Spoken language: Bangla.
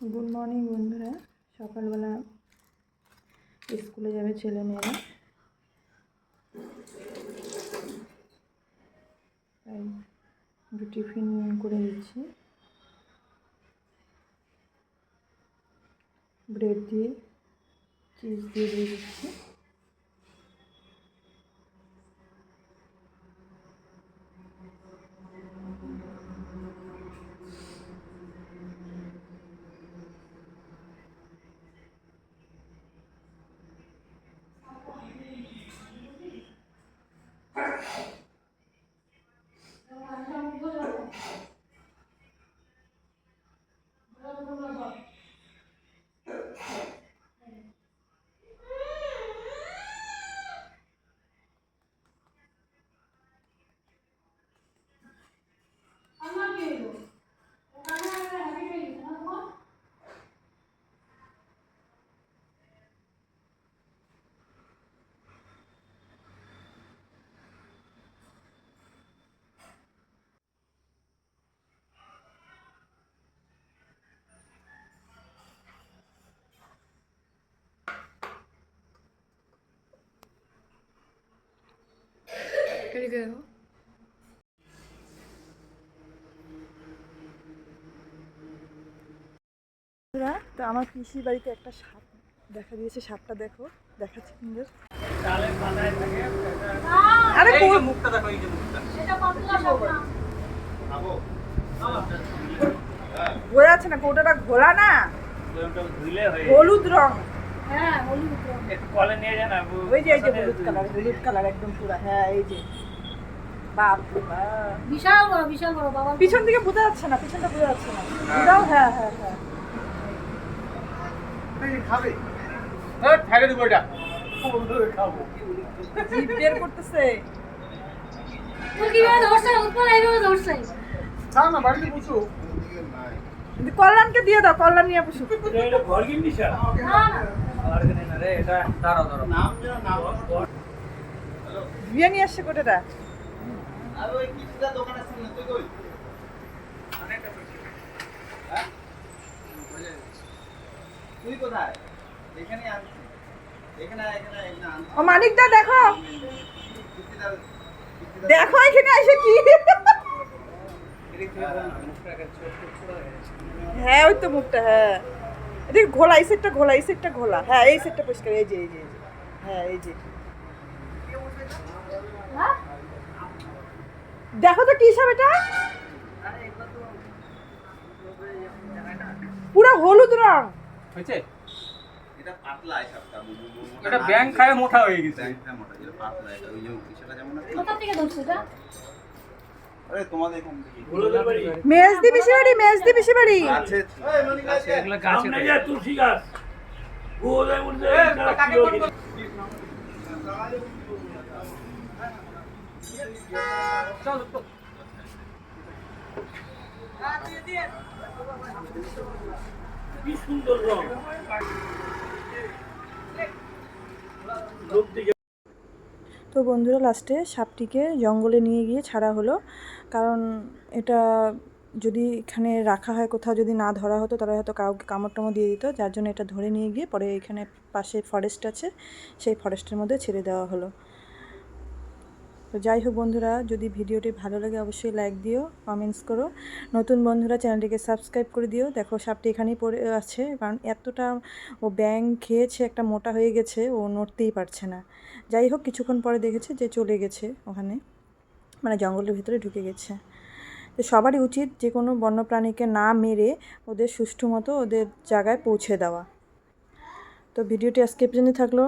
গুড মর্নিং বন্ধুরা। সকালবেলা স্কুলে যাবে ছেলে মেয়েরা। তাই টিফিন করে দিচ্ছি ব্রেড দিয়ে, চিজ দিয়ে দিয়ে দিচ্ছি। এদিকে দেখো তো আমার পিসির বাড়িতে একটা সাপ দেখা দিয়েছে সাপটা দেখো দেখাচ্ছি সুন্দর। আরে মুখটা দেখো এই যে মুখটা। খাব। ঘোরা আছে না কোটাটা ঘোরা না? ওটা ধুইলে হয়ে হলুদ রং একটু কলে নিয়ে যান ওই যে এই যে হলুদ কালার হলুদ কালার একদম পুরো। হ্যাঁ এই যে। বাপ বিশাল বড় বিশাল বড় বাবা। পিছন দিকে বোঝা যাচ্ছে না পিছনটা বোঝা যাচ্ছে না। বুঝাও হ্যাঁ হ্যাঁ হ্যাঁ। খাবে। হ্যাঁ দিব এটা। খাব। জিভ বের করতেছে। বসো কল্যাণকে দিয়ে দাও কল্যাণ নিয়ে বসুক এটা ঘর কিনবি স্যার না না ঘর কিনে না রে এটা দাঁড়াও দাঁড়াও নাম যেন নাম ধুয়ে নিয়ে আসছে কোটাটা ও মানিকদা দেখো। দেখো এখানে এসে কি? হ্যাঁ ওই তো মুখটা হ্যাঁ। এদিকে ঘোলা এই সেটটা ঘোলা এই সেটটা ঘোলা। হ্যাঁ এই সেটটা পরিষ্কার এই যে এই যে এই যে। হ্যাঁ এই যে? দেখো তো কি হিসাব এটা। পুরো হলুদ রং। হয়েছে? এটা পাতলা হিসাবটা এটা ব্যাংক খায় মোটা হয়ে গেছে। ব্যাংকটা মোটা যেটা পাতলা এটা ওই যে সেটা যেমন কোথা থেকে ধরছে এটা? আরে তোমাদের এখান থেকে বাড়ি। মেজদি পিসি বাড়ি মেজদি বাড়ি। আছে এগুলো গাছে সামনে যা তুলসী গাছ গোদের মধ্যে কি সুন্দর রং। লোক দিকে তো বন্ধুরা লাস্টে সাপটিকে জঙ্গলে নিয়ে গিয়ে ছাড়া হলো। কারণ এটা যদি এখানে রাখা হয়, কোথাও যদি না ধরা হতো, তাহলে হয়তো কাউকে কামড় টামড় দিয়ে দিত। যার জন্য এটা ধরে নিয়ে গিয়ে পরে এখানে পাশে ফরেস্ট আছে, সেই ফরেস্টের মধ্যে ছেড়ে দেওয়া হলো। তো যাই হোক বন্ধুরা, যদি ভিডিওটি ভালো লাগে অবশ্যই লাইক দিও কমেন্টস করো। নতুন বন্ধুরা, চ্যানেলটিকে সাবস্ক্রাইব করে দিও। দেখো, সাপটি এখানেই পড়ে আছে, কারণ এতটা ও ব্যাং খেয়েছে, একটা মোটা হয়ে গেছে, ও নড়তেই পারছে না। যাই হোক, কিছুক্ষণ পরে দেখেছে যে চলে গেছে ওখানে মানে জঙ্গলের ভিতরে ঢুকে গেছে। তো সবারই উচিত যে কোনো বন্যপ্রাণীকে না মেরে ওদের সুষ্ঠু মতো ওদের জায়গায় পৌঁছে দেওয়া। তো ভিডিওটি আজকে পর্যন্ত থাকল।